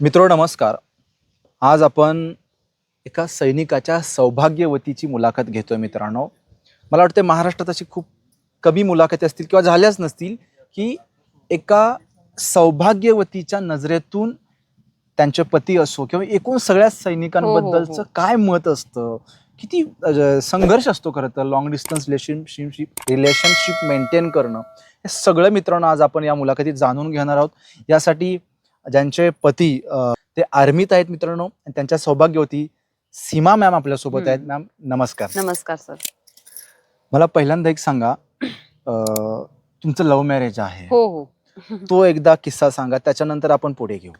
मित्रो नमस्कार. आज आपण एका सैनिकाच्या सौभाग्यवतीची मुलाखत घेतोय मित्रांनो. मला वाटतं महाराष्ट्रात अशी खूप कमी मुलाखती असतील किंवा झाल्याच नसतील की एका सौभाग्यवतीच्या नजरेतून त्यांचे पती असो किंवा एकूण सगळ्या सैनिकांबद्दलचं हो. काय मत असतं? किती संघर्ष असतो खरं तर long distance relationship relationship maintain करणं. हे सगळं मित्रांनो आज आपण या मुलाखतीत जाणून घेणार आहोत. यासाठी ज्यांचे पती ते आर्मीत आहेत मित्रांनो त्यांच्या सौभाग्यवती सीमा मॅम आपल्यासोबत आहेत. मॅम नमस्कार. नमस्कार सर. मला पहिल्यांदा एक सांगा अ, तुमचं लव्ह मॅरेज आहे. हो हो. तो एकदा किस्सा सांगा त्याच्यानंतर आपण पुढे घेऊ.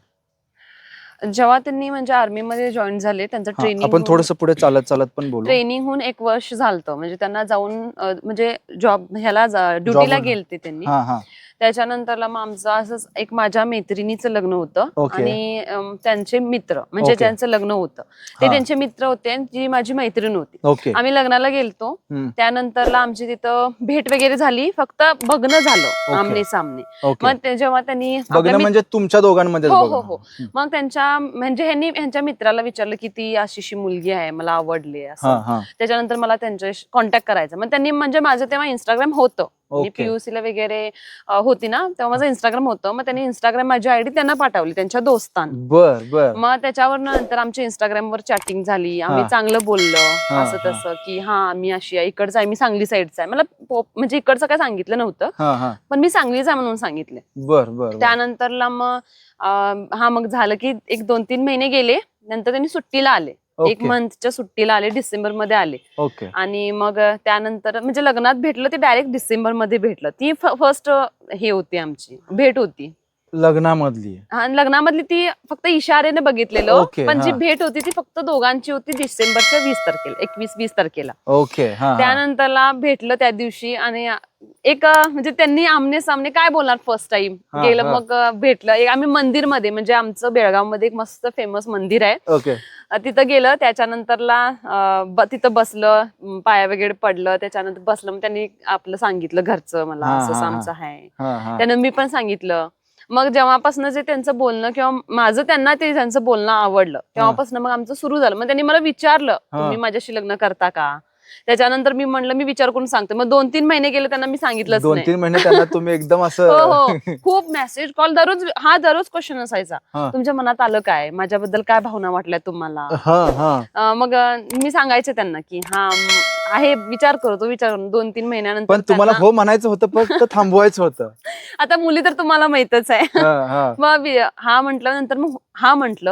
जेव्हा त्यांनी म्हणजे आर्मी मध्ये जॉईन झाले त्यांचं हा, ट्रेनिंग आपण थोडस पुढे चालत चालत पण बोलू. ट्रेनिंग होऊन एक वर्ष झालतं. म्हणजे त्यांना जाऊन अ, म्हणजे जॉब ह्याला ड्युटीला Job- गेलते त्यांनी. हा हा. त्याच्यानंतरला मग आमचं असंच एक माझ्या मैत्रिणीचं लग्न होतं. Okay. आणि अम, त्यांचे मित्र म्हणजे Okay. त्यांचं लग्न होतं. ते हा. त्यांचे मित्र होते आणि जी माझी मैत्रीण होती. ओके. आम्ही लग्नाला गेलतो. हम्म. त्यानंतरला आमची तिथं भेट वगैरे झाली. फक्त बघणं झालं आमने सामने. ओके. मग ते जेव्हा त्यांनी आपल्या बघणं मित्र- म्हणजे तुमच्या दोघांमध्ये हो, हो, हो. मग त्यांच्या म्हणजे ह्यांनी ह्यांच्या मित्राला विचारलं की ती अशीशी मुलगी आहे मला आवडली हा असं. हा त्याच्यानंतर मला त्यांच्याशी कॉन्टॅक्ट करायचा. मग त्यांनी म्हणजे माझं तेव्हा इंस्टाग्राम होतं. पीयूसी ला वगैरे होती ना तेव्हा माझं इंस्टाग्राम होतं. मग त्यांनी इंस्टाग्राम माझी आयडी त्यांना पाठवली त्यांच्या दोस्तांना. बर बर. मग त्याच्यावर नंतर आमच्या इंस्टाग्राम वर चॅटिंग झाली. आम्ही. चांगलं बोललो. असं. तसं की हा मी अशी आहे. इकडचं आहे. मी सांगली साईडचा आहे. मला म्हणजे इकडचं काय सांगितलं नव्हतं. पण मी सांगलीचा आहे म्हणून सांगितलं. बर बर. त्यानंतरला मग हा मग झालं की एक दोन तीन महिने गेले. नंतर त्यांनी सुट्टीला आले. एक मंथच्या सुट्टीला आले डिसेंबरमध्ये आले. ओके. आणि मग त्यानंतर म्हणजे लग्नात भेटलं ते डायरेक्ट डिसेंबरमध्ये भेटलं. ती फर्स्ट हे होती आमची भेट होती. लग्नामधली. आणि लग्नामधली ती फक्त इशाऱ्याने बघितलेलं पण जी हा. भेट होती ती फक्त दोघांची होती डिसेंबरच्या वीस तारखेला एकवीस वीस तारखेला. ओके हा हा. त्यानंतरला भेटलं त्या दिवशी आणि एक म्हणजे त्यांनी आमने सामने काय बोलणार फर्स्ट टाइम हा, गेलं हा. मग भेटलं. एक आम्ही मंदिरमध्ये म्हणजे आमचं बेळगावमध्ये एक मस्त फेमस मंदिर आहे. तिथं गेलं त्याच्यानंतरला तिथं बसलं पाया वगैरे पडलं त्याच्यानंतर बसलं मग त्यांनी आपलं सांगितलं घरचं मला असं. आमचं आहे. त्यानं मी पण सांगितलं. मग जेव्हापासून जे त्यांचं बोलणं किंवा माझं त्यांना ते त्यांचं बोलणं आवडलं तेव्हापासून मग आमचं सुरू झालं. मग त्यांनी मला विचारलं. तुम्ही माझ्याशी लग्न करता का? त्याच्यानंतर मी म्हणलं मी विचार करून सांगते. मग दोन तीन महिने गेले त्यांना मी सांगितलंच दोन नाही. तीन महिने त्यांना तुम्ही एकदम हो असं हो खूप मेसेज कॉल दररोज हा दररोज क्वेश्चन असायचा. हा. तुमच्या मनात आलं काय? माझ्याबद्दल काय भावना वाटल्या तुम्हाला? हा हा. अं, मग अं, मी सांगायचे त्यांना की हा म, आहे विचार करतो विचार दोन तीन महिन्यानंतर पण तुम्हाला त्यांना- हो म्हणायचं होतं फक्त थांबवायचं होतं. आता मुली तर तुम्हाला माहितच आहे. हा हा. मग वि- हा म्हंटल नंतर मग हा म्हंटल.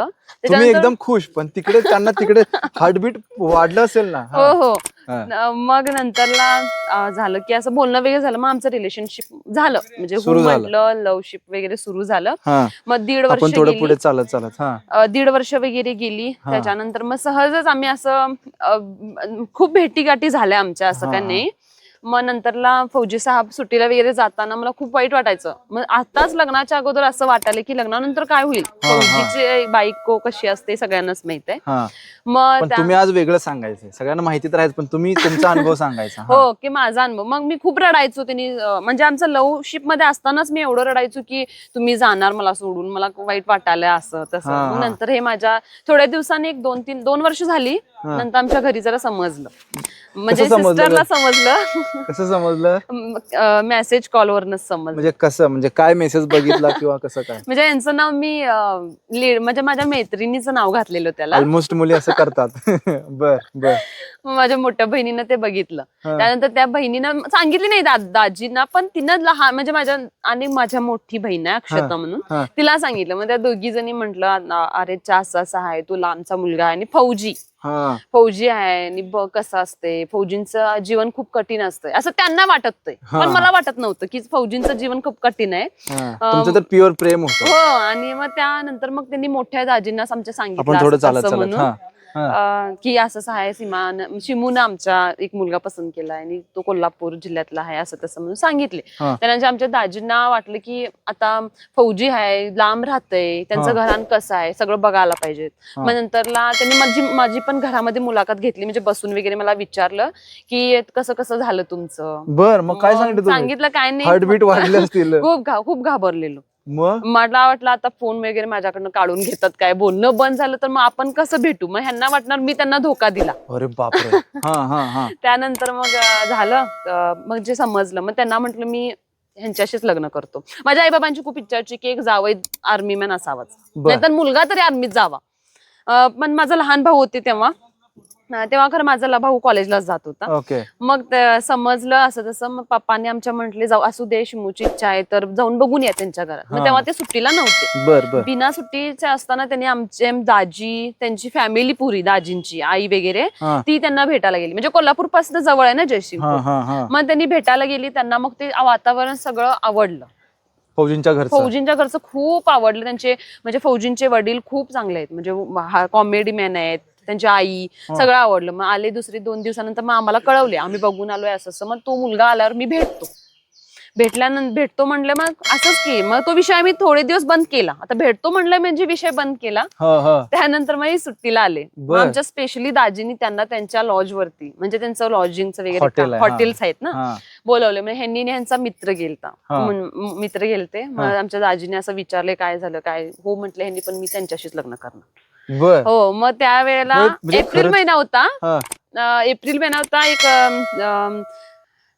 तुम्ही एकदम खुश पण तिकडे त्यांना तिकडे हार्टबीट वाढलं असेल ना. हो. हा. न- मग नंतरला झालं की असं बोलणं वगैरे झालं मग आमचं रिलेशनशिप झालं. म्हणजे हो सुरू झालं. म्हटलं लवशिप वगैरे सुरू झालं. हा. मग दीड वर्ष गेली. पुढे चालत चालत. हा. अं, दीड वर्ष वगैरे गेली. हा. त्याच्यानंतर मग सहजच आम्ही असं अं, खूप भेटीगाठी झाल्या आमच्या असं हा, काय हा. नाही. मग नंतरला फौजी साहेब सुट्टीला वगैरे जाताना मला खूप वाईट वाटायचं. मग आताच लग्नाच्या अगोदर असं वाटायलं की लग्नानंतर काय होईल. फौजीची बायको कशी असते सगळ्यांनाच माहीत आहे हा. मग तुम्ही आज वेगळं सांगायचं सगळ्यांना माहिती तर पण तुम्ही तुमचा अनुभव सांगायचा. हा. की माझा अनुभव. मग मी खूप रडायचो त्यांनी म्हणजे आमचं लवशिपमध्ये असतानाच मी एवढं रडायचो की तुम्ही जाणार मला सोडून मला वाईट वाटायलं असं तसं. नंतर हे माझ्या थोड्या दिवसांनी एक दोन तीन दोन वर्ष झाली. नंतर आमच्या घरी जरा समजलं. म्हणजे सिस्टरला? समजलं. कसं समजलं? मेसेज कॉलवरनच समजलं. म्हणजे कसं? म्हणजे काय मेसेज बघितला किंवा कसं काय? म्हणजे यांचं नाव मी अं, लीड म्हणजे माझ्या मैत्रिणीचं नाव घातलेलं त्याला. ऑलमोस्ट मुली असं करतात. बर बर. माझ्या मोठ्या बहिणीनं ते बघितलं. त्यानंतर त्या बहिणीनं सांगितली नाही दा- दाजींना पण तिनं लहान म्हणजे माझ्या आणि माझ्या मोठी बहीण आहे अक्षता. म्हणून तिला सांगितलं मग त्या दोघी जणी म्हटलं अरे चा असं असं आहे तू लांबचा मुलगा आहे आणि फौजी फौजी आहे आणि बघ कसं असते फौजींचं जीवन खूप कठीण असतं असं त्यांना वाटत. पण मला वाटत नव्हतं की फौजींचं जीवन खूप कठीण आहे हा. तर प्युअर प्रेम हो आणि मग त्यानंतर मग त्यांनी मोठ्या दाजींनाच आमच्या सांगितलं म्हणून. अं, की असं असं आहे सीमान शिमून आमच्या एक मुलगा पसंत केला आणि तो कोल्हापूर जिल्ह्यातला आहे असं तसं म्हणून सांगितले. हा. त्यानंतर आमच्या दाजींना वाटलं की आता फौजी आहे लांब राहतंय त्यांचं हा. घरान कसं आहे सगळं बघायला पाहिजे हा. मग नंतरला त्यांनी माझी माझी पण घरामध्ये मुलाखत घेतली म्हणजे बसून वगैरे मला विचारलं की कसं कसं झालं तुमचं? बर मग काय सांगितलं तुम्ही? सांगितलं काय नाही. हार्टबीट वाढले असतील. खूप घा- खूप घाबरलेलो. मग? मला वाटलं आता फोन वगैरे माझ्याकडनं काढून घेतात काय? बोलणं बंद झालं तर मग आपण कसं भेटू? मग ह्यांना वाटणार मी त्यांना धोका दिला. अरे बापरे. हा हा हा. त्यानंतर मग अं, झालं. अं, मग जे समजलं मग त्यांना म्हटलं मी ह्यांच्याशीच लग्न करतो. माझ्या आईबाबांची खूप इच्छा होती की एक जावई आर्मीमॅन असावाच. बर. नाहीतर मुलगा तरी आर्मीत जावा. अं, पण माझा लहान भाऊ होते तेव्हा. तेव्हा खरं माझा ल- भाऊ कॉलेजलाच जात होता. ओके. मग समजलं असं तसं मग पप्पाने आमच्या म्हटले जाऊ असू दे शिमूची इच्छा आहे तर जाऊन बघून या त्यांच्या घरात. मग तेव्हा ते सुट्टीला नव्हते. बर बर. बिना सुट्टीचे असताना त्यांनी आमचे दाजी त्यांची फॅमिली पुरी दाजींची आई वगैरे ती त्यांना भेटायला गेली. म्हणजे कोल्हापूरपासून जवळ आहे ना हा मग त्यांनी भेटायला गेली त्यांना मग ते वातावरण सगळं आवडलं. फौजींच्या घरचं? फौजींच्या घरचं खूप आवडलं. त्यांचे म्हणजे फौजींचे वडील खूप चांगले आहेत. म्हणजे कॉमेडी मॅन आहेत त्यांची आई. सगळं आवडलं. मग आले दुसरी दोन दिवसानंतर मग आम्हाला कळवले आम्ही बघून आलोय असं असं. मग तो मुलगा आल्यावर मी भेटतो. भेटल्यानंतर भेटतो म्हणलं मग असंच की मग तो विषय आम्ही थोडे दिवस बंद केला. आता भेटतो म्हणलं म्हणजे विषय बंद केला त्यानंतर मग ही सुट्टीला आले. आमच्या स्पेशली दाजीनी त्यांना त्यांच्या लॉज वरती म्हणजे त्यांचं लॉजिंगचं वगैरे. हॉटेल्स आहेत ना बोलवले. म्हणजे ह्यांनी ह्यांचा मित्र गेलता. मित्र गेलते. मग. आमच्या दाजीने असं विचारले काय झालं काय हो? म्हटलं ह्यांनी पण मी त्यांच्याशीच लग्न करणार. बर. हो मग त्यावेळेला म्हणजे एप्रिल खरंच- महिना होता. हा. अं, एप्रिल महिना होता एक अं, अं,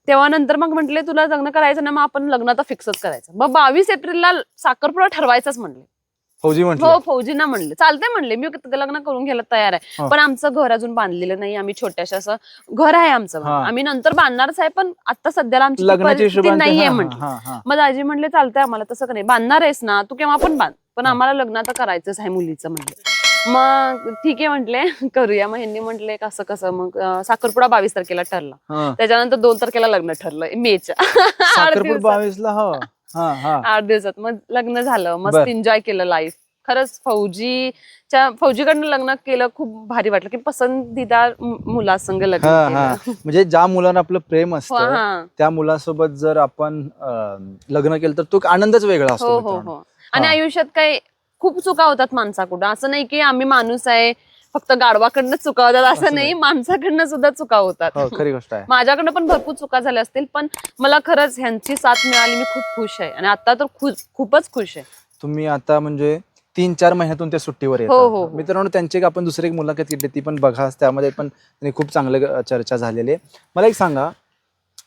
तेव्हा नंतर मग म्हटले तुला लग्न करायचं ना मग आपण लग्न आता फिक्सच करायचं. मग बावीस एप्रिलला साखरपुडा ठरवायचाच म्हणले. फौजी हो फौजींना म्हणले. चालतंय म्हणले मी लग्न करून घ्यायला तयार आहे. पण आमचं घर अजून बांधलेलं नाही आम्ही छोट्याशा असं घर आहे आमचं. हा. आम्ही नंतर बांधणारच आहे पण आता सध्याला आमची ती लग्नाच्या परिस्थिती हिशोबाने ते- नाहीये हा, म्हटलं. हा, हा. मग दाजी म्हणले चालतंय आम्हाला तसं का नाही? बांधणार आहेस ना तू केव्हा पण बांध. पण. आम्हाला लग्न आता करायचंच आहे मुलीचं म्हणले. मग ठीक आहे म्हटले. करूया. मग ह्यांनी म्हटले कसं कसं? मग अं, साखरपुडा बावीस तारखेला ठरला. हा. त्याच्यानंतर दोन तारखेला लग्न ठरलं. मेच्या. आठ साखरपूड दिवसात. बावीस ला हो. हा हा. आठ दिवसात. मग लग्न झालं. मस्त बर. एन्जॉय केलं लाईफ खरंच फौजीच्या फौजीकडनं लग्न केलं खूप भारी वाटलं. की पसंतीदार मु- मुलासंग लग्न हा हा. केलं. म्हणजे ज्या मुलांना आपलं प्रेम हो, असतं हा. त्या मुलासोबत जर आपण अं, लग्न केलं तर तो एक आनंदच वेगळा असतो हो हो मित्रांनो. हो. आणि हा. आयुष्यात काय खूप चुका होतात माणसाकडून. असं नाही की आम्ही माणूस आहे फक्त गाढवाकडनं चुका होतात असं नाही. माणसाकडनं सुद्धा चुका होतात. हो खरी गोष्ट आहे. माझ्याकडनं पण भरपूर चुका झाल्या असतील पण मला खरंच ह्यांची साथ मिळाली मी खूप खुश आहे. आणि आता तर खूप खूपच खुश आहे. तुम्ही आता म्हणजे तीन चार महिन्यातून ते सुट्टीवर हो, हो, येतात. हो. मित्रांनो त्यांची एक आपण दुसरी एक मुलाखत घेतली ती पण बघा. त्यामध्ये पण त्यांनी खूप चांगले चर्चा झालेली आहे. मला एक सांगा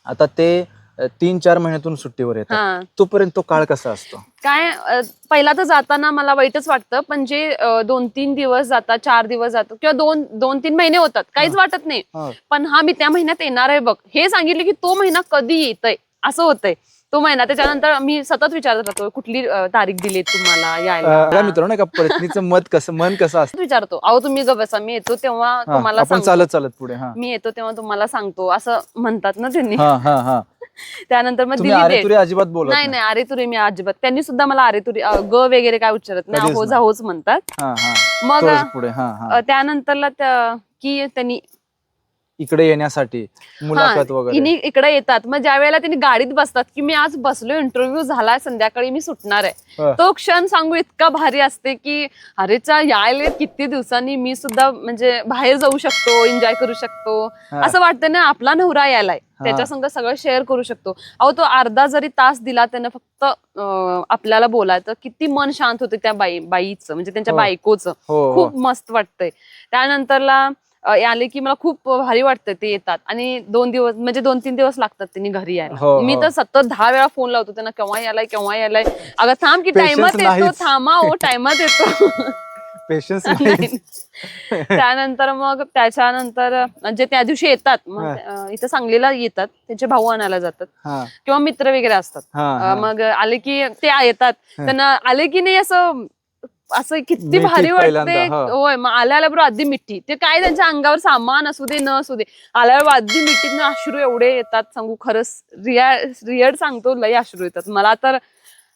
आता ते तीन चार महिन्यातून सुट्टीवर येतात. हा. तोपर्यंत तो काळ कसा असतो? काय अ, पहिला तर जाताना मला वाईटच वाटतं पण जे अ, दोन तीन दिवस जातात चार दिवस जातात किंवा दोन दोन तीन महिने होतात काहीच वाटत नाही. हा. पण हा मी त्या महिन्यात येणार आहे बघ. हे सांगितलं की तो महिना कधी येतय? असं होतंय. तो महिना त्याच्यानंतर मी सतत विचारत राहतो कुठली अ, तारीख दिली तुम्हाला अं, यायला मित्रांनो एका पत्नीचं मत कसं मन कसं असतं? विचारतो अहो तुम्ही ग बसा मी येतो तेव्हा हा, तुम्हाला आपण सांगतो. चालत चालत पुढे हा. मी येतो तेव्हा तुम्हाला सांगतो असं म्हणतात ना त्यांनी. हा हा हा. त्यानंतर मग तुम्ही दिली date. अजिबात बोलत नाही नाही. अरे तुरे मी अजिबात. त्यांनी सुद्धा मला अरे तुरे अ, ग वगैरे काय उच्चारत नाही कधीच हो नाही. जा होच म्हणतात. हा हा. मग तोच पुढे हा हा. अ, त्यानंतरला त्या- की त्यांनी इकडे येण्यासाठी मुलाखत वगैरे. इनी इकडे येतात. मग ज्या वेळेला त्यांनी गाडीत बसतात की मी आज बसलो इंटरव्ह्यू झालाय संध्याकाळी मी सुटणार आहे. तो क्षण सांगू इतका भारी असते की अरेच्या यायला किती दिवसांनी मी सुद्धा म्हणजे बाहेर जाऊ शकतो एन्जॉय करू शकतो. असं वाटतं ना आपला नवरा यायलाय. त्याच्या संग सगळं शेअर करू शकतो. अहो तो अर्धा जरी तास दिला त्यानं फक्त आपल्याला बोलायचं किती मन शांत होते त्या बाई बाईचं म्हणजे त्यांच्या हो. बायकोचं. हो हो. खूप मस्त वाटतंय. त्यानंतरला आले की मला खूप भारी वाटतं ते येतात. आणि दोन दिवस म्हणजे दोन तीन दिवस लागतात त्यांनी घरी हो, यायला मी हो. तर सतत दहा वेळा फोन लावतो त्यांना केव्हा यायलाय केव्हा यायलाय. अगं थांब की टाइमात येतो. थांबा हो टाइमात येतो. पेशन्स. त्यानंतर मग त्याच्यानंतर म्हणजे त्या दिवशी येतात मग इथं सांगलीला येतात त्यांचे भाऊ आणायला जातात. हा. किंवा मित्र वगैरे असतात. हा हा. मग आले की ते येतात. त्यांना आले की नाही असं असं किती भारी वाटते. होय मग आल्या आल्या बरोबर आधी मिठी. ते काय त्यांच्या अंगावर सामान असू दे न असू दे. आल्यावर आधी मिठीत अश्रू एवढे येतात सांगू खरंच. रिया रिअड सांगतो लय अश्रू येतात. मला तर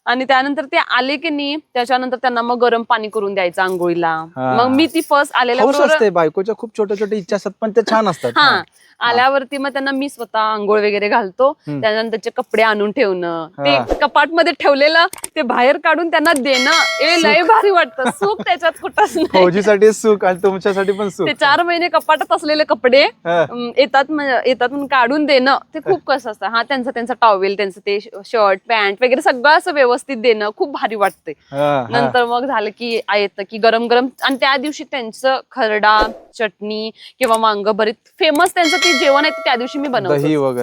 आणि त्यानंतर ते आले की नाही त्याच्यानंतर त्यांना मग गरम पाणी करून द्यायचं आंघोळीला. हा. मग मी ती फर्स्ट आलेल्या हौस बरोबर असते बायकोच्या खूप छोट्या छोट्या इच्छा असतात पण ते छान असतात. हा. आल्यावरती मग त्यांना मी स्वतः आंघोळ वगैरे घालतो. हम्म. त्यानंतर त्याचे कपडे आणून ठेवणं. हा. ते कपाटमध्ये ठेवलेलं ते बाहेर काढून त्यांना देणं ए लय भारी वाटतं. सुख त्याच्यात कुठंच नाही. फौजीसाठी सुख आणि तुमच्यासाठी पण सुख. ते चार महिने कपाटात असलेले कपडे हा. अम, येतात येतात म्हणून काढून देणं ते खूप कसं असतं. हा त्यांचा त्यांचा टॉवेल त्यांचं ते शर्ट पॅन्ट वगैरे सगळं असं व्यवस्थित देणं खूप भारी वाटते. नंतर मग झालं की येतं की गरम गरम आणि त्या दिवशी त्यांचं खरडा चटणी किंवा वांग भरीत फेमस त्यांचं ते जेवण आहे त्या दिवशी मी बनवतो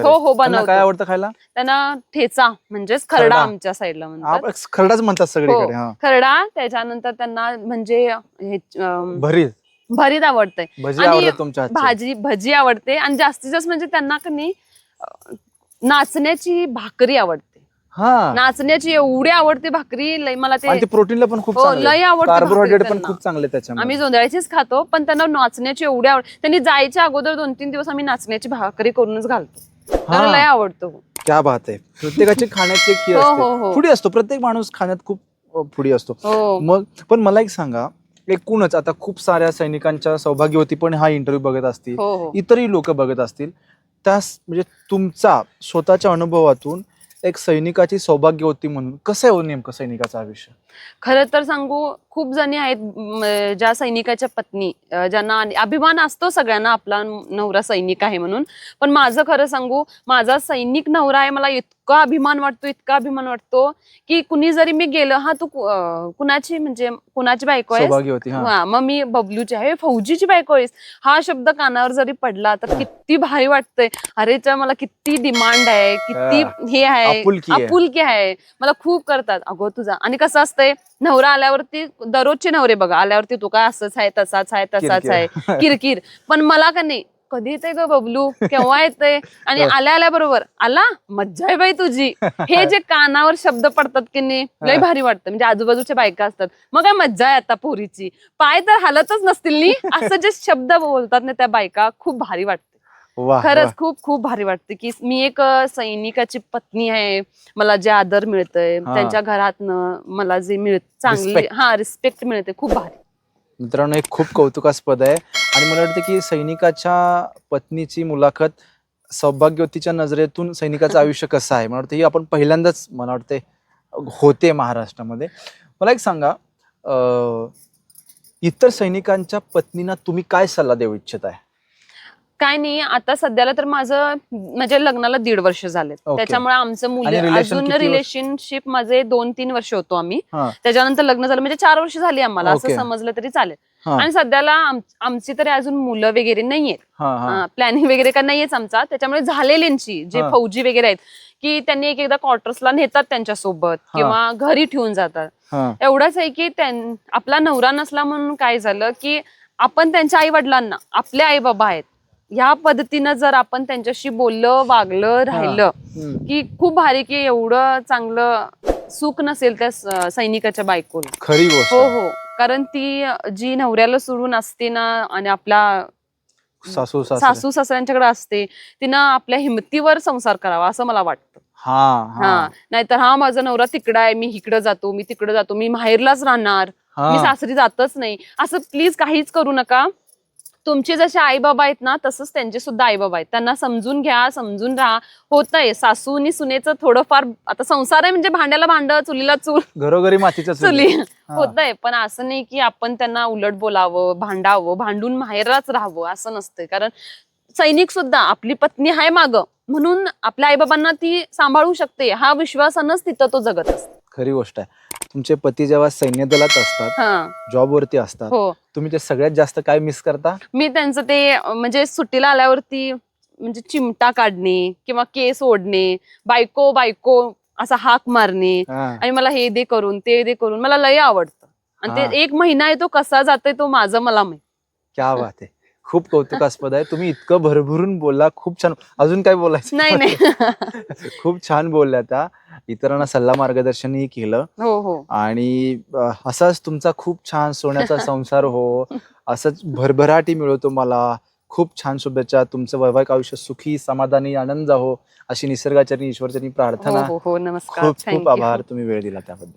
हो हो त्यांना काय आवडतं खायला? त्यांना ठेचा म्हणजेच खरडा. आमच्या साईडला म्हणतात. खरडाच म्हणतात सगळीकडे हा खरडा त्याच्यानंतर त्यांना म्हणजे भरीत. भरीत आवडतंय. भजी आणि? भाजी भजी आवडते आणि जास्तीत जास्त म्हणजे त्यांना का नाही अं, नाचण्याची भाकरी आवडते. हा. नाचण्याची एवढी आवडते भाकरी लय मला ते आणि ते प्रोटीनला पण खूप हो, लय आवडते कार्बोहायड्रेट पण त्यांना. खूप चांगले त्याच्यामध्ये. आम्ही जोंधळ्याचीच खातो पण त्यांना नाचण्याची एवढी आवड त्यांनी जायच्या अगोदर दोन तीन दिवस आम्ही नाचण्याची भाकरी करूनच घालतो. त्यांना. लय आवडतो. क्या बात आहे. प्रत्येकाची खाण्याची एक ही हो, असते. पुढे असतो. प्रत्येक माणूस खाण्यात खूप अ, पुढे असतो. हो. मग पण मला एक सांगा एकूणच आता खूप साऱ्या सैनिकांच्या सौभाग्यवती पण हा इंटरव्ह्यू बघत असतील. हो हो. इतरही लोक बघत असतील. त्यास म्हणजे तुमचा स्वतःच्या अनुभवातून एक सैनिकाची सौभाग्य होती म्हणून. कसं आहे हो नेमकं सैनिकाचं आयुष्य? खरं तर सांगू खूप जणी आहेत ज्या सैनिकाच्या पत्नी ज्यांना अभिमान असतो सगळ्यांना आपला नवरा सैनिक आहे म्हणून. पण माझं खरं सांगू माझा सैनिक नवरा आहे मला इतका अभिमान वाटतो इतका अभिमान वाटतो की कुणी जरी मी गेलं हा तू कुणाची म्हणजे कुणाची बायको आहे हा. मग मी बबलूची आहे फौजीची बायको आहेस. हा शब्द कानावर जरी पडला तर किती भारी वाटतंय. अरे मला किती डिमांड आहे किती हे. आहे आपुलकी आहे. मला खूप करतात. अगो तुझा आणि कसं असतंय. नवरा आल्यावरती दररोजचे नवरे बघा. आल्यावरती तू काय असंच आहे तसाच आहे तसाच. आहे. किरकिर. पण मला का नाही? कधी येते ग बबलू? केव्हा येते आणि आल्या आल्या बरोबर. आला? मज्जा आहे बाई तुझी. हे जे कानावर शब्द पडतात की नाही लय भारी वाटतं. म्हणजे आजूबाजूच्या बायका असतात. मग काय मज्जा आहे आता पोरीची. पाय तर हालतच नसतील नी? असं जे शब्द बोलतात ना त्या बायका खूप भारी वाटते. वा खरंच खूप खूप भारी वाटते की मी एक सैनिकाची पत्नी आहे. मला जे आदर मिळतंय हा. त्यांच्या घरातनं मला जे मिळत चांगली Respect. हा रिस्पेक्ट मिळते. खूप भारी. मित्रांनो एक खूप कौतुकास्पद आहे. आणि मला वाटतं की सैनिकाच्या पत्नीची मुलाखत सौभाग्यवतीच्या नजरेतून सैनिकाचं आयुष्य कसं आहे? मला वाटतं ही आपण पहिल्यांदाच मला वाटते होते महाराष्ट्रामध्ये. मला एक सांगा अं, इतर सैनिकांच्या पत्नींना तुम्ही काय सल्ला देऊ इच्छित आहे काय नाही आता सध्याला तर माझं म्हणजे लग्नाला दीड वर्ष झाले Okay. त्याच्यामुळे आमचं मुलं relation अजून किती वर्ष? रिलेशनशिप माझे दोन तीन वर्ष होतो आम्ही हा त्याच्यानंतर लग्न झालं म्हणजे चार वर्ष झाली आम्हाला असं Okay. समजलं तरी चालेल हा आणि सध्याला आम- आमची तरी अजून मुलं वगैरे नाहीयेत हा हा प्लॅनिंग वगैरे का नाहीयेच आमचा त्याच्यामुळे झालेल्यांची जे हा. फौजी वगैरे आहेत की त्यांनी एक एकदा क्वार्टर्सला नेतात त्यांच्यासोबत हा. किंवा घरी ठेवून जातात हा एवढंच आहे की त्यां- आपला नवरा नसला म्हणून काय झालं की आपण त्यांच्या आई वडिलांना आपले आई बाबा आहेत ह्या पद्धतीनं जर आपण त्यांच्याशी बोललं वागलं राहिलं. की खूप भारी की एवढं चांगलं सुख नसेल त्या सैनिकाच्या बायकोला. खरी गोष्ट. हो हो. कारण ती जी नवऱ्याला सोडून असते ना आणि आपला सासू सासू सासू सासऱ्यांच्याकडे असते तिनं आपल्या हिमतीवर संसार करावा असं मला वाटतं. हा नाहीतर हा माझा नवरा तिकडं आहे मी इकडं जातो मी तिकडं जातो मी माहेरलाच राहणार मी सासरी जातच नाही. असं प्लीज काहीच करू नका. तुमचे जसे आई बाबा आहेत ना तसंच त्यांचे सुद्धा आई बाबा आहेत. त्यांना समजून घ्या समजून राहा. होतंय. सासूनी सुनेचं थोडंफार आता संसार आहे म्हणजे भांड्याला भांड चुलीला चूल. घरोघरी मातीच्या चुली. हा. होतंय. पण असं नाही की आपण त्यांना उलट बोलावं भांडावं भांडून माहेरच राहावं असं नसतंय. कारण सैनिक सुद्धा आपली पत्नी आहे माग. म्हणून आपल्या आईबाबांना ती सांभाळू शकते. हा विश्वासानच तिथं तो जगत असतो. खरी गोष्ट आहे. तुमचे पती जेव्हा सैन्य दलात असतात हा. जॉबवरती असतात हो. तुम्ही ते सगळ्यात जास्त काय मिस करता? मी त्यांचं ते अं, म्हणजे सुट्टीला आल्यावरती म्हणजे चिमटा काढणे किंवा केस ओढणे बायको बायको असा हाक मारणे. हा. आणि मला हे दे करून ते दे करून मला लय आवडतं. आणि हा. ते एक महिना आहे तो कसा जातोय तो माझं मला माहीत. क्या बात आहे. खूप कौतुकास्पद आहे. तुम्ही इतकं भरभरून बोलला खूप छान. अजून काय बोलायचं? नाही नाही. खूप छान बोलल्या त्या. इतरांना सल्ला मार्गदर्शनही केलं. हो हो. आणि असाच तुमचा खूप छान सोन्याचा संसार हो. असंच भरभराटी मिळो तुम्हाला खूप छान शुभेच्छा. तुमचं वैवाहिक आयुष्य सुखी समाधानी आनंद हो. अशी निसर्गाचरणी ईश्वरचरणी हो प्रार्थना. हो हो नमस्कार. खूप खूप. आभार. तुम्ही वेळ दिला त्याबद्दल.